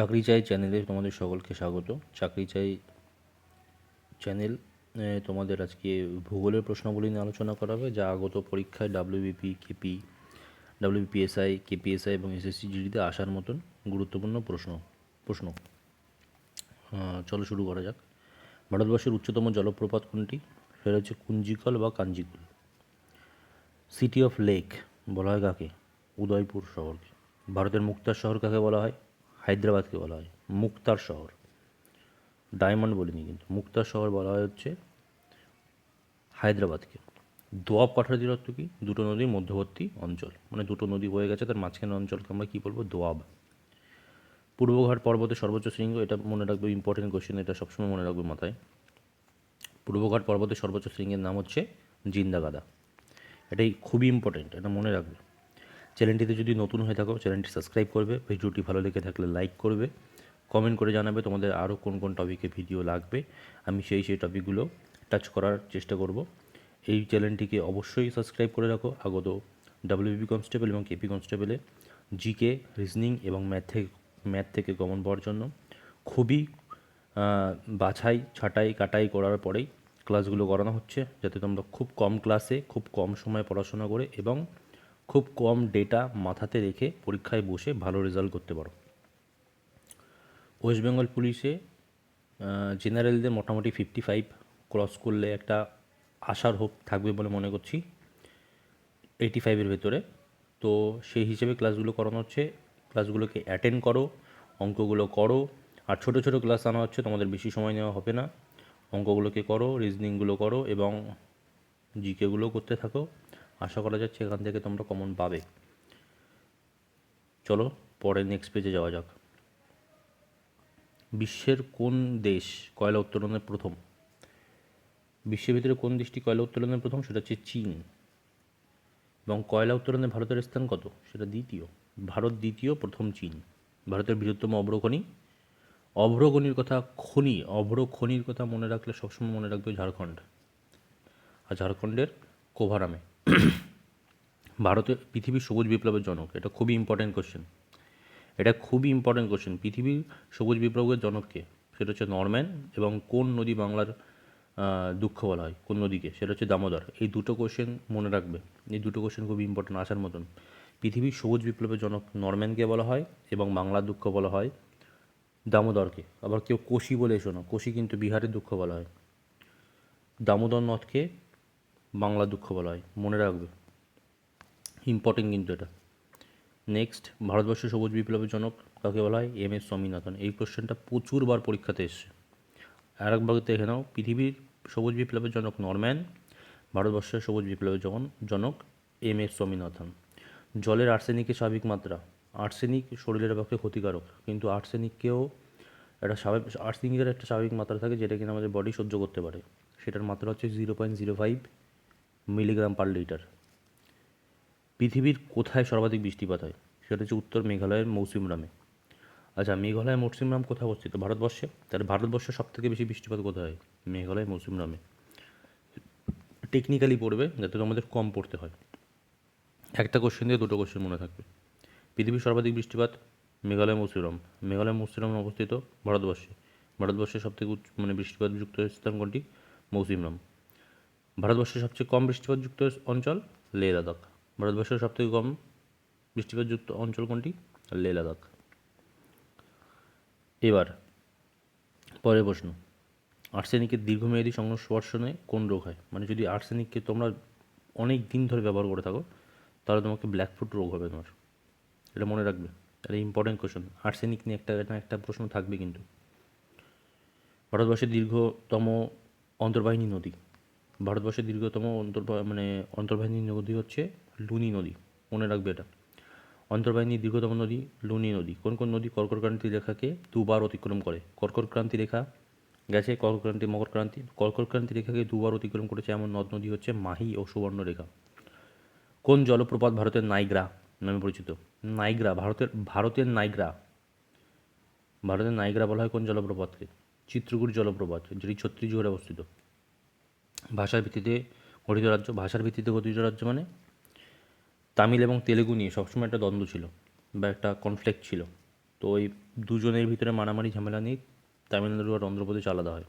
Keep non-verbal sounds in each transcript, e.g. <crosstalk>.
চাকরি চাই চ্যানেলে তোমাদের সকলকে স্বাগত। চাকরি চাই চ্যানেল তোমাদের আজকে ভূগোলের প্রশ্নাবলী নিয়ে আলোচনা করা হবে, যা আগত পরীক্ষায় ডাব্লিউবিপি কেপি ডাব্লিউবিপিএসআই কেপিএসআই এবং এসএসসি জিডিতে আসার মতন গুরুত্বপূর্ণ প্রশ্ন প্রশ্ন। চলো শুরু করা যাক। ভারতবর্ষের উচ্চতম জলপ্রপাত কোনটি? সেটা হচ্ছে কুঞ্জিকল বা কাঞ্জিকুল। সিটি অফ লেক বলা হয় কাকে? উদয়পুর শহরকে। ভারতের মুক্তার শহর কাকে বলা হয়? হায়দ্রাবাদকে বলা হয় মুক্তার শহর। ডায়মন্ড বলিনি কিন্তু, মুক্তার শহর বলা হয় হচ্ছে হায়দ্রাবাদকে। দোয়াব কাঠারির অর্থ কি? দুটো নদীর মধ্যবর্তী অঞ্চল। মানে দুটো নদী বয়ে গেছে, তার মাঝখানে অঞ্চলকে আমরা কী বলব? দোয়াব। পূর্বঘাট পর্বতের সর্বোচ্চ শৃঙ্গ, এটা মনে রাখবে ইম্পর্টেন্ট কোশ্চেন এটা সবসময় মনে রাখবে মাথায়। পূর্বঘাট পর্বতের সর্বোচ্চ শৃঙ্গের নাম হচ্ছে জিন্দাগাদা। এটাই খুবই ইম্পর্টেন্ট এটা মনে রাখবে। চ্যানেলটিতে যদি নতুন হয়ে থাকো, চ্যানেলটি সাবস্ক্রাইব করবে, ভিডিওটি ভালো লেগে থাকলে লাইক করবে কমেন্ট করে জানাবে তোমাদের আরও কোন কোন টপিকে ভিডিও লাগবে। আমি সেই সেই টপিকগুলো টাচ করার চেষ্টা করব। এই চ্যানেলটিকে অবশ্যই সাবস্ক্রাইব করে রাখো। আগত ডাব্লিউবি কনস্টেবল এবং কেপি কনস্টেবলে জিকে রিজনিং এবং ম্যাথ থেকে ম্যাথ থেকে কমন পাওয়ার জন্য খুবই বাছাই, ছাঁটাই, কাটাই করার পরেই ক্লাসগুলো করানো হচ্ছে। যাতে তোমরা খুব কম ক্লাসে খুব কম সময় পড়াশোনা করে এবং খুব কম ডেটা মাথাতে রেখে পরীক্ষায় বসে ভালো রেজাল্ট করতে পারো। ওয়েস্ট বেঙ্গল পুলিশে জেনারেলদের মোটামুটি ফিফটি ফাইভ ক্রস করলে একটা আশার হোপ থাকবে বলে মনে করছি এইটি ফাইভের ভেতরে। তো সেই হিসেবে ক্লাসগুলো করানো হচ্ছে ক্লাসগুলোকে অ্যাটেন্ড করো, অঙ্কগুলো করো, আর ছোটো ছোটো ক্লাস আনা হচ্ছে, তোমাদের বেশি সময় নেওয়া হবে না। অঙ্কগুলোকে করো রিজনিংগুলো করো এবং জিকেগুলো করতে থাকো। আশা করা যাচ্ছে এখান থেকে তোমরা কমন পাবে। চলো পরে নেক্সট পেজে যাওয়া যাক। বিশ্বের কোন দেশ কয়লা উত্তোলনের প্রথম? বিশ্বের ভিতরে কোন দেশটি কয়লা উত্তোলনের প্রথম? সেটা হচ্ছে চীন। এবং কয়লা উত্তোলনে ভারতের স্থান কত? সেটা দ্বিতীয়। ভারত দ্বিতীয়, প্রথম চীন। ভারতের বৃহত্তম অগ্রখনি? অভ্রখনির কথা খনি অভ্রখনির কথা মনে রাখলে সবসময় মনে রাখবে ঝাড়খণ্ড। আর ঝাড়খণ্ডের কোভারামে। <clears throat> ভারতের পৃথিবীর সবুজ বিপ্লবের জনক, এটা খুবই ইম্পর্টেন্ট কোশ্চেন এটা খুবই ইম্পর্টেন্ট কোশ্চেন পৃথিবীর সবুজ বিপ্লবের জনককে সেটা হচ্ছে নরম্যান এবং কোন নদী বাংলার দুঃখ বলা হয়? কোন নদীকে? সেটা হচ্ছে দামোদর। এই দুটো কোশ্চেন মনে রাখবে। এই দুটো কোশ্চেন খুবই ইম্পর্টেন্ট আসার মতন। পৃথিবীর সবুজ বিপ্লবের জনক নরম্যানকে বলা হয় এবং বাংলার দুঃখ বলা হয় দামোদরকে আবার কেউ কোশি বলে এসো না। কোশি কিন্তু বিহারের দুঃখ বলা হয়। দামোদর নদকে বাংলা দুঃখ বলা হয়। মনে রাখবে। ইম্পর্টেন্ট কিন্তু এটা। নেক্সট ভারতবর্ষের সবুজ বিপ্লবের জনক কাকে বলা হয়? এম এস স্বামীনাথন। এই কোশ্চেনটা প্রচুরবার পরীক্ষাতে এসছে। আর একবার দেখে নাও। পৃথিবীর সবুজ বিপ্লবের জনক নরম্যান, ভারতবর্ষের সবুজ বিপ্লবের জন জনক এম এস স্বামীনাথন। জলের আর্সেনিকের স্বাভাবিক মাত্রা। আর্সেনিক শরীরের পক্ষে ক্ষতিকারক। কিন্তু আর্সেনিককেও একটা স্বাভাবিক আর্সেনিকের একটা স্বাভাবিক মাত্রা থাকে যেটা কিনা আমাদের বডি সহ্য করতে পারে। সেটার মাত্রা হচ্ছে zero point zero five milligram per litre. পৃথিবীর কোথায় সর্বাধিক বৃষ্টিপাত হয়? সেটা হচ্ছে উত্তর মেঘালয়ের মৌসুমরামে। আচ্ছা মেঘালয়ের মৌসুমরাম কোথায় অবস্থিত? ভারতবর্ষে? তাহলে ভারতবর্ষে সব থেকে বেশি বৃষ্টিপাত কোথায় হয়? মেঘালয় মৌসুমরামে। টেকনিক্যালি পড়বে, যাতে তোমাদের কম পড়তে হয়। একটা কোশ্চেন দিয়ে দুটো কোশ্চেন মনে থাকবে। পৃথিবীর সর্বাধিক বৃষ্টিপাত মেঘালয় মৌসুমরাম। মেঘালয় মৌসুমরাম অবস্থিত ভারতবর্ষে। ভারতবর্ষের সবথেকে মানে বৃষ্টিপাতযুক্ত স্থান কোনটি? মৌসুমরাম। ভারতবর্ষের সবচেয়ে কম বৃষ্টিপাতযুক্ত অঞ্চল লে লাদাখ। ভারতবর্ষের সবথেকে কম বৃষ্টিপাতযুক্ত অঞ্চল কোনটি? লে লাদাখ। এবার, পরের প্রশ্ন। আর্সেনিকের দীর্ঘমেয়াদী সংস্পর্শনে কোন রোগ হয়? মানে যদি আর্সেনিককে তোমরা অনেক দিন ধরে ব্যবহার করে থাকো, তাহলে তোমাকে ব্ল্যাকফুট রোগ হবে তোমার। এটা মনে রাখবে। এটা ইম্পর্টেন্ট কোশ্চেন আর্সেনিক নিয়ে একটা না একটা প্রশ্ন থাকবে কিন্তু। ভারতবর্ষের দীর্ঘতম অন্তর্বাহিনী নদী। ভারতবর্ষের দীর্ঘতম অন্তর মানে অন্তর্বাহিনী নদী হচ্ছে লুনি নদী, মনে রাখবে এটা। অন্তর্বাহিনীর দীর্ঘতম নদী, লুনি নদী। কোন কোন নদী কর্কট ক্রান্তি রেখাকে দুবার অতিক্রম করে? কর্কট ক্রান্তি রেখা গেছে, কর্কট মকরক্রান্তি মকর ক্রান্তি। কর্কট ক্রান্তি রেখাকে দুবার অতিক্রম করেছে এমন নদ নদী হচ্ছে মাহি ও সুবর্ণরেখা কোন জলপ্রপাত ভারতের নাইগ্রা নামে পরিচিত? নাইগ্রা, ভারতের ভারতের নাইগ্রা। ভারতের নাইগ্রা বলা হয় কোন জলপ্রপাতকে? চিত্রকূট জলপ্রপাত, যেটি ছত্তিশগড়ে অবস্থিত। ভাষার ভিত্তিতে গঠিত রাজ্য, ভাষার ভিত্তিতে গঠিত রাজ্য মানে তামিল এবং তেলেগু নিয়ে সবসময় একটা দ্বন্দ্ব ছিল বা একটা কনফ্লিক্ট ছিল। তো ওই দুজনের ভিতরে মারামারি, ঝামেলা নিয়ে তামিলনাড়ু আর অন্ধ্রপ্রদেশ আলাদা হয়।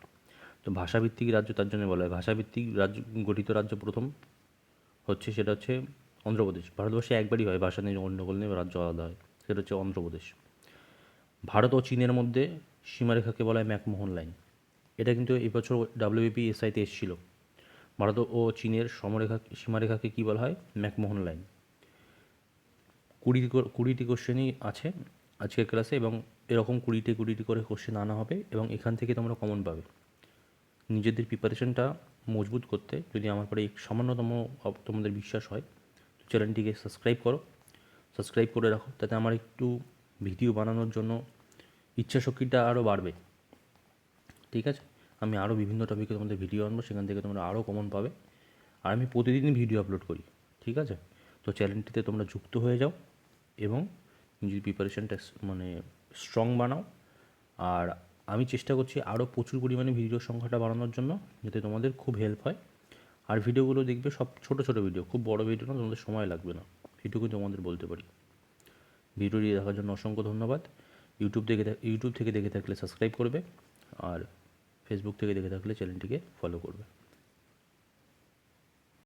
তো ভাষাভিত্তিক রাজ্য তার জন্য বলা হয়। ভাষাভিত্তিক রাজ্য, গঠিত রাজ্য প্রথম হচ্ছে সেটা হচ্ছে অন্ধ্রপ্রদেশ। ভারতবর্ষে একবারই হয়, ভাষা নিয়ে গণ্ডগোল নিয়ে রাজ্য আলাদা হয়। সেটা হচ্ছে অন্ধ্রপ্রদেশ। ভারত ও চীনের মধ্যে সীমারেখাকে বলা হয় ম্যাকমোহন লাইন। এটা কিন্তু এবছর ডাব্লিউবিপি এসআইতে এসেছিল। ভারত ও চীনের সমরেখা, সীমারেখাকে কী বলা হয়? McMahon line. কুড়িটি কুড়িটি কোশ্চেনই আছে আজকের ক্লাসে এবং এরকম কুড়িটি কুড়িটি করে কোশ্চেন আনা হবে এবং এখান থেকে তোমরা কমন পাবে। নিজেদের প্রিপারেশনটা মজবুত করতে যদি আমার পরে সামান্যতম তোমাদের বিশ্বাস হয়, তো চ্যানেলটিকে সাবস্ক্রাইব করো। সাবস্ক্রাইব করে রাখো, তাতে আমার একটু ভিডিও বানানোর জন্য ইচ্ছা শক্তিটা আরও বাড়বে। ঠিক আছে? আমি আরও বিভিন্ন টপিকে তোমাদের ভিডিও আনব, সেখান থেকে তোমরা আরও কমন পাবে। আর আমি প্রতিদিনই ভিডিও আপলোড করি, ঠিক আছে? তো চ্যানেলটিতে তোমরা যুক্ত হয়ে যাও এবং নিজের প্রিপারেশনটা মানে স্ট্রং বানাও। আর আমি চেষ্টা করছি আরও প্রচুর পরিমাণে ভিডিওর সংখ্যাটা বাড়ানোর জন্য, যাতে তোমাদের খুব হেল্প হয়। আর ভিডিওগুলো দেখবে সব ছোট ছোট ভিডিও খুব বড় ভিডিও না, তোমাদের সময় লাগবে না। এটুকুই তোমাদের বলতে পারি। ভিডিওটি দেখার জন্য অসংখ্য ধন্যবাদ। ইউটিউব থেকে ইউটিউব থেকে দেখে থাকলে সাবস্ক্রাইব করবে। আর ফেসবুক থেকে দেখে থাকলে চ্যানেলটিকে ফলো করবে।